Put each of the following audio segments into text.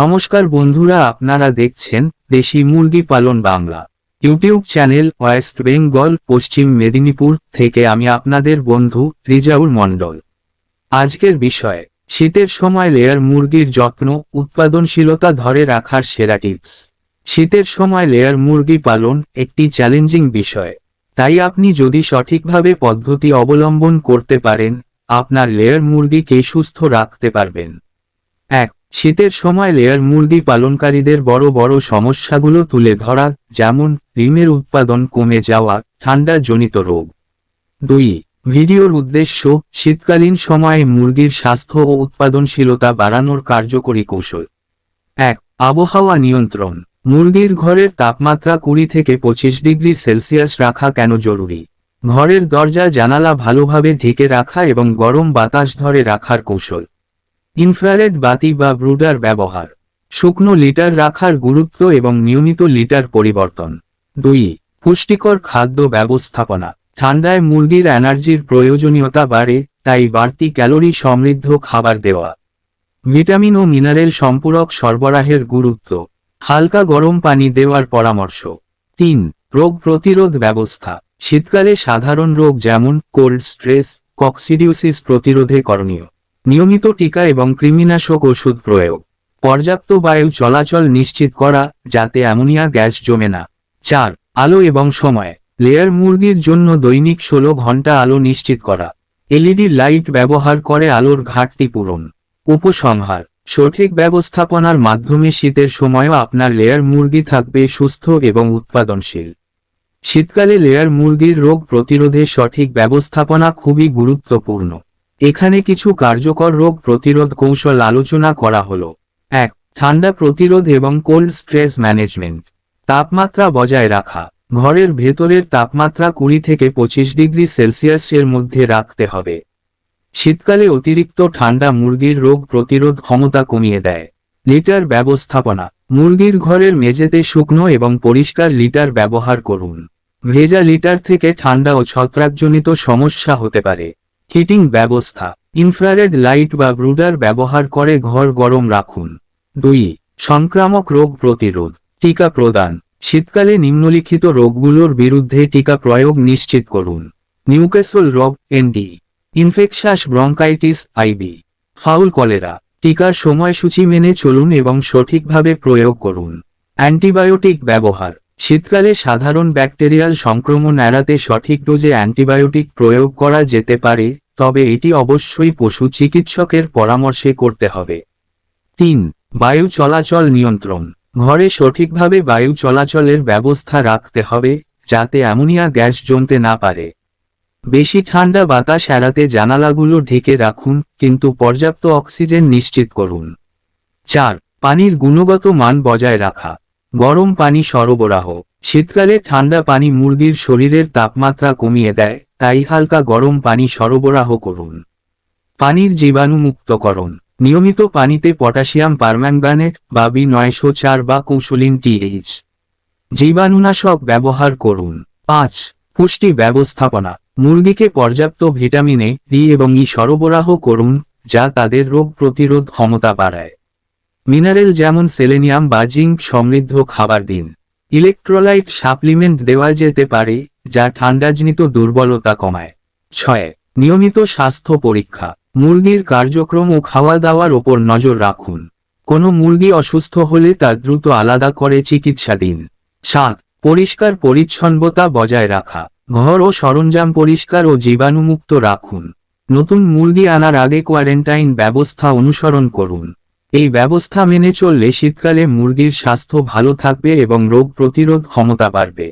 নমস্কার বন্ধুরা, আপনারা দেখছেন দেশি মুরগি পালন Bangla. YouTube channel West Bengal, Paschim Medinipur থেকে আমি আপনাদের বন্ধু রিজাউল মণ্ডল। আজকের বিষয়, শীতের সময় লেয়ার মুরগির যত্ন, উৎপাদনশীলতা ধরে রাখার সেরা টিপস। শীতের সময় লেয়ার মুরগি পালন একটি চ্যালেঞ্জিং বিষয়। তাই আপনি যদি সঠিকভাবে পদ্ধতি অবলম্বন করতে পারেন, আপনার লেয়ার মুরগিকে সুস্থ রাখতে পারবেন। এক শীতের সময় লেয়ার মুরগি পালনকারীদের বড় বড় সমস্যাগুলো তুলে ধরা, যেমন ডিমের উৎপাদন কমে যাওয়া, ঠান্ডা জনিত রোগ। দুই, ভিডিওর উদ্দেশ্য, শীতকালীন সময়ে মুরগির স্বাস্থ্য ও উৎপাদনশীলতা বাড়ানোর কার্যকরী কৌশল। এক, আবহাওয়া নিয়ন্ত্রণ। মুরগির ঘরের তাপমাত্রা কুড়ি থেকে পঁচিশ ডিগ্রি সেলসিয়াস রাখা কেন জরুরি? ঘরের দরজা জানালা ভালোভাবে ঢেকে রাখা এবং গরম বাতাস ধরে রাখার কৌশল। ইনফ্রারেড বাতি বা ব্রুডার ব্যবহার। শুকনো লিটার রাখার গুরুত্ব এবং নিয়মিত লিটার পরিবর্তন। দুই, পুষ্টিকর খাদ্য ব্যবস্থাপনা। ঠান্ডায় মুরগির এনার্জির প্রয়োজনীয়তা বাড়ে, তাই বাড়তি ক্যালোরি সমৃদ্ধ খাবার দেওয়া। ভিটামিন ও মিনারেল সম্পূরক সরবরাহের গুরুত্ব। হালকা গরম পানি দেওয়ার পরামর্শ। তিন, রোগ প্রতিরোধ ব্যবস্থা। শীতকালে সাধারণ রোগ যেমন কোল্ড স্ট্রেস কক্সিডিউসিস প্রতিরোধে করণীয়। নিয়মিত টিকা এবং কৃমিনাশক ওষুধ প্রয়োগ। পর্যাপ্ত বায়ু চলাচল নিশ্চিত করা, যাতে অ্যামোনিয়া গ্যাস জমে না। চার, আলো এবং সময়। লেয়ার মুরগির জন্য দৈনিক ষোলো ঘণ্টা আলো নিশ্চিত করা। এলইডি লাইট ব্যবহার করে আলোর ঘাটতি পূরণ। উপসংহার। সঠিক ব্যবস্থাপনার মাধ্যমে শীতের সময়ও আপনার লেয়ার মুরগি থাকবে সুস্থ এবং উৎপাদনশীল। শীতকালে লেয়ার মুরগির রোগ প্রতিরোধে সঠিক ব্যবস্থাপনা খুবই গুরুত্বপূর্ণ। এখানে কিছু কার্যকর রোগ প্রতিরোধ কৌশল আলোচনা করা হলো। এক, ঠান্ডা প্রতিরোধ এবং কোল্ড স্ট্রেস ম্যানেজমেন্ট। তাপমাত্রা বজায় রাখা। ঘরের ভেতরের তাপমাত্রা কুড়ি থেকে পঁচিশ ডিগ্রি সেলসিয়াসের মধ্যে রাখতে হবে। শীতকালে অতিরিক্ত ঠান্ডা মুরগির রোগ প্রতিরোধ ক্ষমতা কমিয়ে দেয়। লিটার ব্যবস্থাপনা। মুরগির ঘরের মেঝেতে শুকনো এবং পরিষ্কার লিটার ব্যবহার করুন। ভেজা লিটার থেকে ঠান্ডা ও ছত্রাকজনিত সমস্যা হতে পারে। হিটিং ব্যবস্থা ইনফ্রারেড লাইট বা ব্রুডার ব্যবহার করে ঘর গরম রাখুন। দুই, সংক্রামক রোগ প্রতিরোধ, টিকা প্রদান, শীতকালে নিম্নলিখিত রোগগুলোর বিরুদ্ধে টিকা প্রয়োগ নিশ্চিত করুন। নিউক্যাসল রোগ N D infectious bronchitis I B fowl cholera টিকার সময়সূচি মেনে চলুন এবং সঠিকভাবে প্রয়োগ করুন। অ্যান্টিবায়োটিক ব্যবহার শীতকালে সাধারণ ব্যাকটেরিয়াল সংক্রমণ এড়াতে সঠিক ডোজে অ্যান্টিবায়োটিক প্রয়োগ করা যেতে পারে, তবে এটি অবশ্যই পশু চিকিৎসকের পরামর্শে করতে হবে। তিন, বায়ু চলাচল নিয়ন্ত্রণ। ঘরে সঠিকভাবে বায়ু চলাচলের ব্যবস্থা রাখতে হবে, যাতে অ্যামোনিয়া গ্যাস জমতে না পারে। বেশি ঠান্ডা বাতাস এড়াতে জানালাগুলো ঢেকে রাখুন, কিন্তু পর্যাপ্ত অক্সিজেন নিশ্চিত করুন। চার, পানির গুণগত মান বজায় রাখা। গরম পানি সরবরাহ। শীতকালে ঠান্ডা পানি মুরগির শরীরের তাপমাত্রা কমিয়ে দেয়, তাই হালকা গরম পানি সরবরাহ করুন। পানির জীবাণুমুক্তকরণ। নিয়মিত পানিতে পটাশিয়াম পারম্যাঙ্গানেট বা বি নয়শো চার বা কৌশলিন টিএইচ জীবাণুনাশক ব্যবহার করুন। পাঁচ, পুষ্টি ব্যবস্থাপনা। মুরগিকে পর্যাপ্ত ভিটামিন ডি এবং ই সরবরাহ করুন, যা তাদের রোগ প্রতিরোধ ক্ষমতা বাড়ায়। মিনারেল যেমন সেলেনিয়াম বা জিঙ্ক সমৃদ্ধ খাবার দিন। ইলেকট্রোলাইট সাপ্লিমেন্ট দেওয়া যেতে পারে, যা ঠান্ডাজনিত দুর্বলতা কমায়। ছয়, নিয়মিত স্বাস্থ্য পরীক্ষা। মুরগির কার্যক্রম ও খাওয়া দাওয়ার ওপর নজর রাখুন। কোনো মুরগি অসুস্থ হলে তা দ্রুত আলাদা করে চিকিৎসা দিন। সাত, পরিষ্কার পরিচ্ছন্নতা বজায় রাখা। ঘর ও সরঞ্জাম পরিষ্কার ও জীবাণুমুক্ত রাখুন। নতুন মুরগি আনার আগে কোয়ারেন্টাইন ব্যবস্থা অনুসরণ করুন। এই ব্যবস্থা মেনে চললে শীতকালে মুরগির স্বাস্থ্য ভালো থাকবে এবং রোগ প্রতিরোধ ক্ষমতা বাড়বে।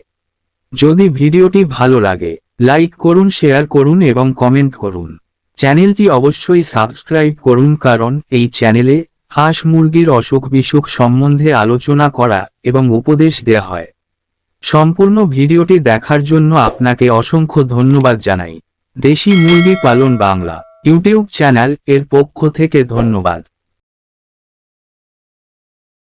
যদি ভিডিওটি ভালো লাগে, লাইক করুন, শেয়ার করুন এবং কমেন্ট করুন। চ্যানেলটি অবশ্যই সাবস্ক্রাইব করুন কারণ এই চ্যানেলে হাঁস মুরগির অসুখ বিসুখ সম্বন্ধে আলোচনা করা এবং উপদেশ দেয়া হয়। সম্পূর্ণ ভিডিওটি দেখার জন্য আপনাকে অসংখ্য ধন্যবাদ জানাই। দেশি মুরগি পালন বাংলা ইউটিউব চ্যানেল এর পক্ষ থেকে ধন্যবাদ।